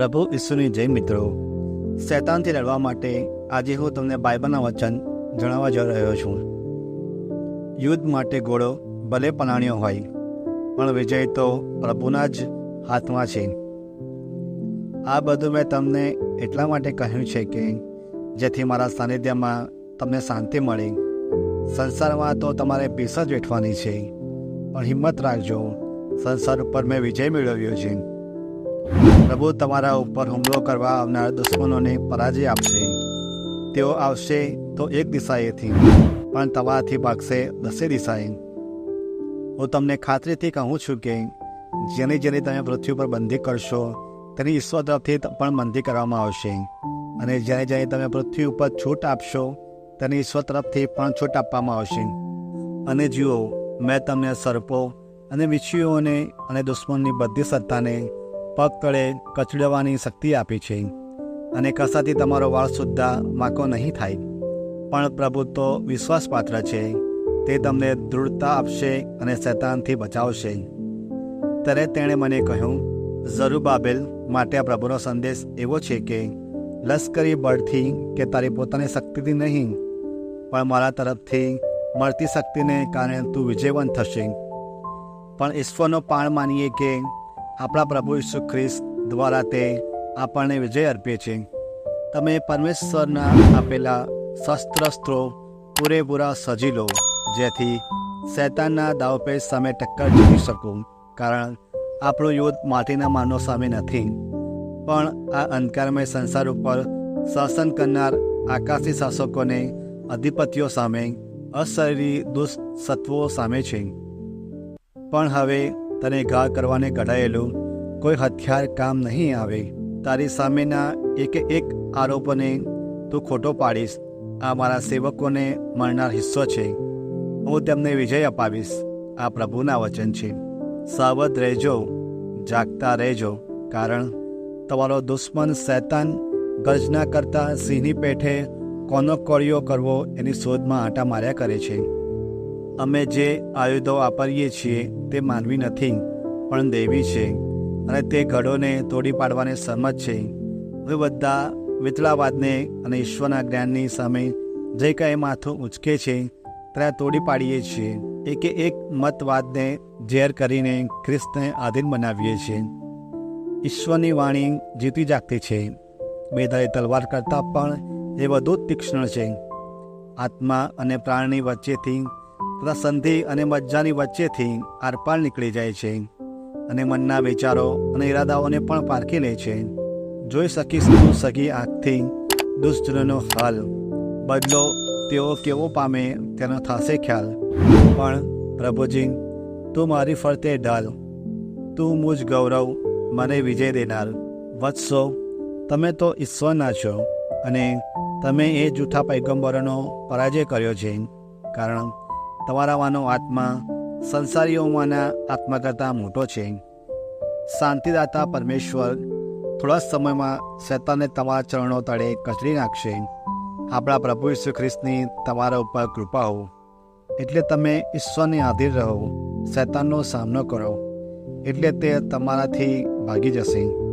પ્રભુ ઈસુની જય મિત્રો. શૈતાનથી લડવા માટે આજે હું તમને બાઇબલના વચન જણાવવા જઈ રહ્યો છું. યુદ્ધ માટે ઘોડો ભલે પલાણ્યો હોય, પણ વિજય તો પ્રભુના જ હાથમાં છે. આ બધું મેં તમને એટલા માટે કહ્યું છે કે જેથી મારા સાનિધ્યમાં તમને શાંતિ મળે. સંસારમાં તો તમારે પીસ જ વેઠવાની છે. પણ હિંમત રાખજો. સંસાર ઉપર મેં વિજય મેળવ્યો છે. પ્રભુ તમારા ઉપર હુમલો કરવા આવનાર દુશ્મનોને પરાજય આપશે. તેઓ આવશે તો એક દિશાએથી, પણ તમારાથી ભાગશે દસે દિશાએ. હું તમને ખાતરીથી કહું છું કે, જેની જેની તમે પૃથ્વી પર બંધી કરશો, તેની ઈશ્વર તરફથી પણ બંધી કરવામાં આવશે. અને જ્યારે જ્યારે તમે પૃથ્વી ઉપર છૂટ આપશો, તેની ઈશ્વર તરફથી પણ છૂટ આપવામાં આવશે. અને જુઓ, મેં તમને સર્પો અને વિછીઓને અને દુશ્મનની બધી સત્તાને પગ તળે કચડવાની શક્તિ આપી છે અને કસાથી તમારો વાળ સુદ્ધા માકો નહીં થાય. પણ પ્રભુ તો વિશ્વાસપાત્ર છે. તે તમને દૃઢતા આપશે અને શૈતાનથી બચાવશે. ત્યારે તેણે મને કહ્યું ઝરુબાબેલ માટે આ પ્રભુનો સંદેશ એવો છે કે, લશ્કરી બળથી કે તારી પોતાની શક્તિથી નહીં, પણ મારા તરફથી મળતી શક્તિને કારણે તું વિજયવંત થશે. પણ ઈશ્વરનો પાણ માનીએ કે આપણા પ્રભુ ઈસુ ખ્રિસ્ત દ્વારા તે આપણને વિજય અર્પે છે. તમે પરમેશ્વરના આપેલા શસ્ત્રસ્ત્રો પૂરેપૂરા સજી લો, જેથી શૈતાનના દાવપેચ સામે ટક્કર જીતી શકો. કારણ આપણું યુદ્ધ માટીના માનવ સામે નથી. પણ આ અંધકારમય સંસાર ઉપર શાસન કરનાર આકાશી શાસકોને અધિપતિઓ સામે અશરીરી દુષ્સત્વો સામે છે. પણ હવે તને ઘા કરવાને ઘડાયેલું કોઈ હથિયાર કામ નહીં આવે. તારી સામેના એક એક આરોપને તું ખોટો પાડીશ. આ મારા સેવકોને મળનાર હિસ્સો છે. હું તેમને વિજય અપાવીશ. આ પ્રભુના વચન છે. સાવધ રહેજો, જાગતા રહેજો, કારણ તમારો દુશ્મન શૈતાન ગર્જના કરતા સિંહની પેઠે કોનો કોળિયો કરવો એની શોધમાં આંટા માર્યા કરે છે. અમે જે આયુધો વાપરીએ છીએ તે માનવી નથી, પણ દેવી છે અને તે ઘડોને તોડી પાડવાની સમજ છે. હવે બધા વિતળાવાદને અને ઈશ્વરના જ્ઞાનની સામે જે કંઈ માથું ઉંચકે છે ત્યાં તોડી પાડીએ છીએ. એકે એક મતવાદને ઝેર કરીને ખ્રિસ્તને આધીન બનાવીએ છીએ. ઈશ્વરની વાણી જીતી જાગતી છે. બેધારી તલવાર કરતાં પણ એ વધુ તીક્ષ્ણ છે. આત્મા અને પ્રાણની વચ્ચેથી તથા સંધિ અને મજ્જાની વચ્ચેથી આરપાર નીકળી જાય છે અને મનના વિચારો અને ઈરાદાઓને પણ પારખી લે છે. જોઈ શકીશ સગી આંખથી દુષ્ટનો હાલ. બદલો, તેઓ કેવો પામે તેનો થશે ખ્યાલ. પણ, પ્રભુજી, તું મારી ફરતે ઢાલ. તું મુજ ગૌરવ, મને વિજય દેનાર. વત્સો, તમે તો ઈશ્વરના છો અને તમે એ જૂઠા પૈગંબરોનો પરાજય કર્યો છે. કારણ તમારામાંનો આત્મા સંસારીઓમાંના આત્મા કરતાં મોટો છે. શાંતિદાતા પરમેશ્વર થોડા સમયમાં શૈતાને તમારા ચરણો તળે કચડી નાખશે. આપણા પ્રભુ ઈસુ ખ્રિસ્તની તમારા ઉપર કૃપા હો. એટલે તમે ઈશ્વરને આધીર રહો. શૈતાનનો સામનો કરો. એટલે તે તમારાથી ભાગી જશે.